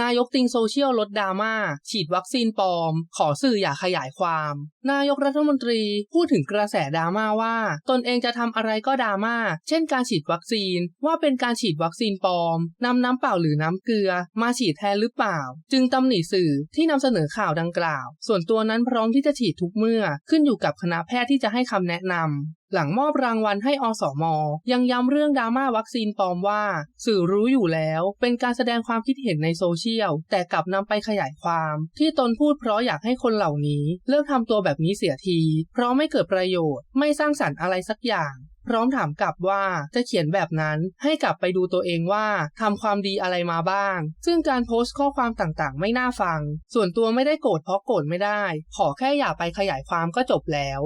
นายกติงโซเชียลลดดราม่า ฉีดวัคซีนปลอม ขอสื่ออย่าขยายความ นายกรัฐมนตรีพูดถึงกระแสดราม่าว่า ตนเองจะทำอะไรก็ดราม่า เช่นการฉีดวัคซีน ว่าเป็นการฉีดวัคซีนปลอมนำน้ำเปล่าหรือน้ำเกลือ มาฉีดแทนหรือเปล่า จึงตำหนิสื่อที่นำเสนอข่าวดังกล่าว ส่วนตัวนั้นพร้อมที่จะฉีดทุกเมื่อ ขึ้นอยู่กับคณะแพทย์ที่จะให้คำแนะนำ หลังมอบรางวัลให้อสมอยังย้ำเรื่องดราม่าวัคซีนปลอมว่า สื่อรู้อยู่แล้ว เป็นการแสดงความคิดเห็นในโซเชียล แต่กลับนำไปขยายความ ที่ตนพูดเพราะอยากให้คนเหล่านี้ เลิกทำตัวแบบนี้เสียที เพราะไม่เกิดประโยชน์ ไม่สร้างสรรค์อะไรสักอย่างพร้อมถามกลับว่าจะเขียนแบบนั้นให้กลับไปดูตัวเองว่าทำความดีอะไรมาบ้าง ซึ่งการโพสต์ข้อความต่างๆ ไม่น่าฟัง ส่วนตัวไม่ได้โกรธเพราะโกรธไม่ได้ ขอแค่อย่าไปขยายความก็จบแล้ว